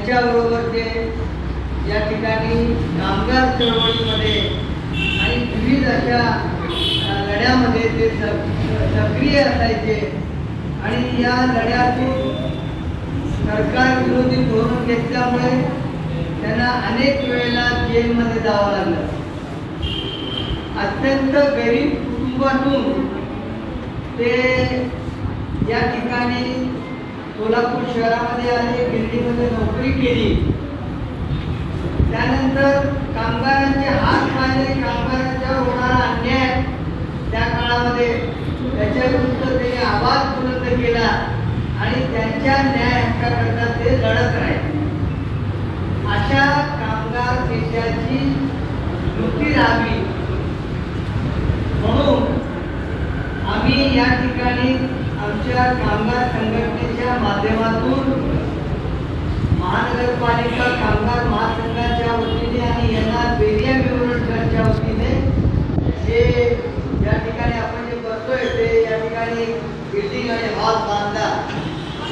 यांच्याबरोबरचे या ठिकाणी कामगार चळवळीमध्ये आणि विविध अशा लढ्यामध्ये ते सक्रिय असायचे. आणि या लढ्यातून सरकार विरोधी धोरण घेतल्यामुळे त्यांना अनेक वेळेला जेलमध्ये जावं लागलं. अत्यंत गरीब कुटुंबातून ते या ठिकाणी सोलापूर शहरामध्ये आले दिल्लीमध्ये नोकरी केली. त्यानंतर कामगारांचे हात पाहिले कामगारांच्या होणारा अन्याय त्या काळामध्ये त्याच्याविरुद्ध त्यांनी आवाज बुलंद केला आणि त्यांच्या न्याय हक्काकरता ते लढत राहिले. अशा कामगार नेत्याची स्मृती राहावी. म्हणून आम्ही या ठिकाणी महाराष्ट्राच्या कामगार संघटनेच्या माध्यमातून महानगरपालिका कामगार महासंघाच्या वतीने आणि यांना बेरिया मेमोरियल वतीने जे या ठिकाणी आपण जे करतोय ते या ठिकाणी बिल्डिंग आणि हॉल बांधला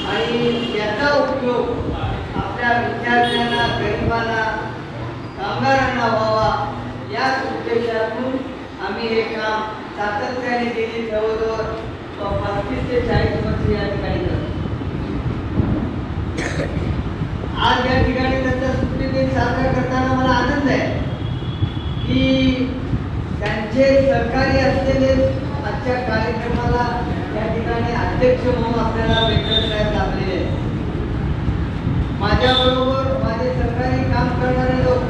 आणि याचा उपयोग आपल्या विद्यार्थ्यांना गरिबांना कामगारांना व्हावा याच उद्देशातून आम्ही हे काम सातत्याने गेली जवळजवळ पस्तीस ते चाळीस वर्ष या ठिकाणी आज या ठिकाणी त्यांचा स्मृतिदिन साजरा करताना मला आनंद आहे की त्यांचे सरकारी असलेले आजच्या कार्यक्रमाला या ठिकाणी अध्यक्ष म्हणून आपल्याला वेंकट साहेब लाभलेले आहेत. माझ्याबरोबर माझे सरकारी काम करणारे लोक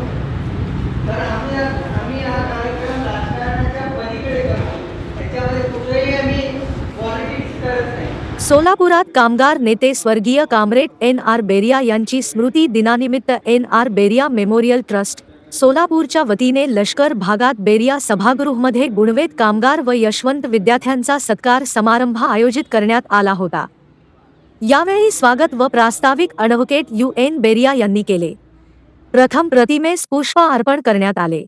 तर आम्ही आम्ही आज कार्यक्रम राजकारणाच्या पलीकडे करतो त्याच्यामध्ये कुठेही आम्ही पॉलिटिक्स करत नाही सोलापुरात कामगार नेते स्वर्गीय कामरेड एन आर बेरिया यांची स्मृती दिनानिमित्त N R Beria memorial trust सोलापूरच्या वतीने लष्कर भागात बेरिया सभागृहमध्ये गुणवेत कामगार व यशवंत विद्यार्थ्यांचा सत्कार समारंभ आयोजित करण्यात आला होता. यावेळी स्वागत व प्रास्ताविक अडव्होकेट यू एन बेरिया यांनी केले. प्रथम प्रतिमेस पुष्प अर्पण करण्यात आले.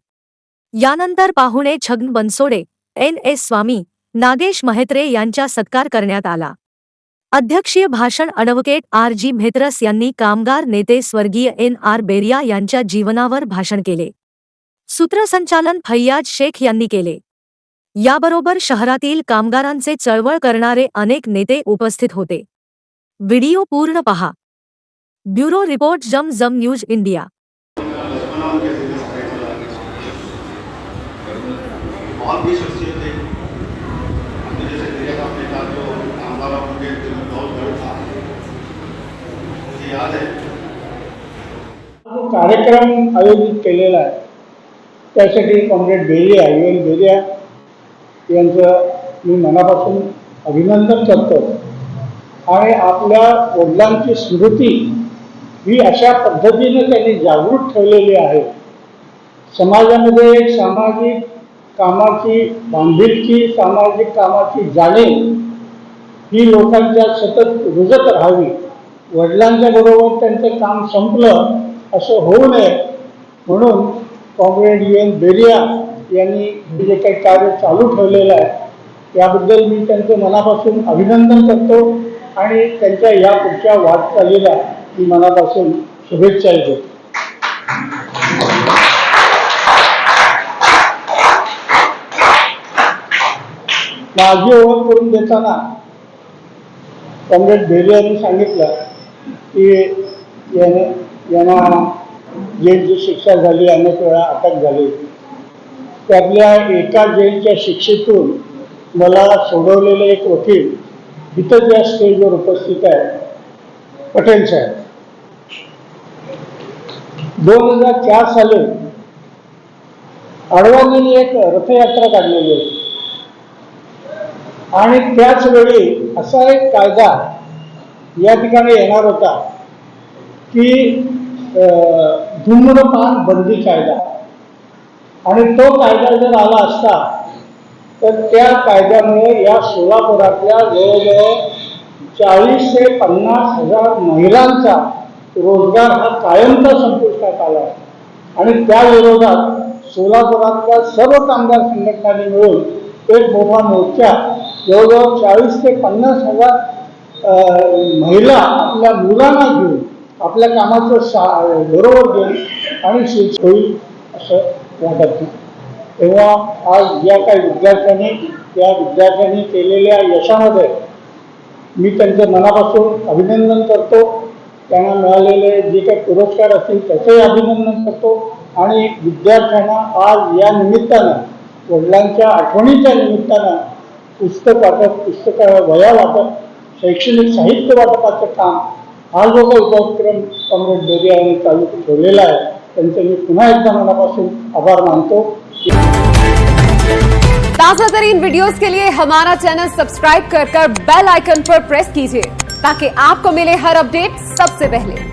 यानंतर पाहुणे छगन बनसोडे एन एस स्वामी नागेश महेत्रे यांचा सत्कार करण्यात आला. अध्यक्षीय भाषण अडवोकेट आर जी म्हेत्रस यांनी कामगार नेते स्वर्गीय एन आर बेरिया यांच्या जीवनावर भाषण केले. सूत्रसंचालन फैयाज शेख यांनी केले. याबरोबर शहरातील कामगारांचे चळवळ करणारे अनेक नेते उपस्थित होते. व्हिडिओ पूर्ण पहा. ब्युरो रिपोर्ट जम जम न्यूज इंडिया. बनाव मुझे याद जो कार्यक्रम आयोजित केलेला आहे त्यासाठी comrade Beria U N Beria यांचं मी मनापासून अभिनंदन करतो. आणि आपल्या वडिलांची स्मृती ही अशा पद्धतीने त्यांनी जागृत ठेवलेली आहे. समाजामध्ये सामाजिक कामाची बांधिलकी सामाजिक कामाची जाणीव ही लोकांच्या सतत रुजत राहावी. वडिलांच्या बरोबर त्यांचं काम संपलं असं होऊ नये. म्हणून कॉम्रेड यू एन बेरिया यांनी जे काही कार्य चालू ठेवलेलं आहे याबद्दल मी त्यांचं मनापासून अभिनंदन करतो आणि त्यांच्या या पुढच्या वाटचालीला मी मनापासून शुभेच्छा देतो. माझी ओळख करून देताना कॉम्रेड बेरी यांनी सांगितलं की याने यांना जेलची शिक्षा झाली अनेक वेळा अटक झाली. त्यातल्या एका जेलच्या शिक्षेतून मला सोडवलेले एक वकील इथं ज्या स्टेजवर उपस्थित आहे पटेल साहेब. दोन हजार चार साली अडवाणींनी एक रथयात्रा काढलेली होती. आणि त्याच वेळी असा एक कायदा या ठिकाणी येणार होता की धूम्रपान बंदी कायदा. आणि तो कायदा जर आला असता तर त्या कायद्यामुळे या सोलापुरातल्या जवळजवळ चाळीस ते पन्नास हजार महिलांचा रोजगार हा कायमचा संपुष्टात आला. आणि त्या विरोधात सोलापुरातल्या सर्व कामगार संघटनांनी मिळून एक मोठा मोर्चा जवळजवळ चाळीस ते पन्नास हजार महिला आपल्या मुलांना घेऊन आपल्या कामाचं शा बरोबर घेऊन आणि शीट होईल असं वाटत तेव्हा आज या काही विद्यार्थ्यांनी या विद्यार्थ्यांनी केलेल्या यशामध्ये मी त्यांचं मनापासून अभिनंदन करतो. त्यांना मिळालेले जे काही पुरस्कार असतील त्याचंही अभिनंदन करतो. आणि विद्यार्थ्यांना आज या निमित्तानं वडिलांच्या आठवणीच्या निमित्तानं पुस्तक वाटप पुस्तक वया वाटप शैक्षणिक साहित्य वाटपाचं काम हा जो काही उपक्रम कॉम्रेड डोरिया यांनी चालू ठेवलेला आहे. त्यांचे मी पुन्हा एकदा मनापासून आभार मानतो. ताज़ा तरीन वीडियोस के लिए हमारा चैनल सब्सक्राइब कर कर बेल आइकन पर प्रेस कीजिए, ताकि आपको मिले हर अपडेट सबसे पहले।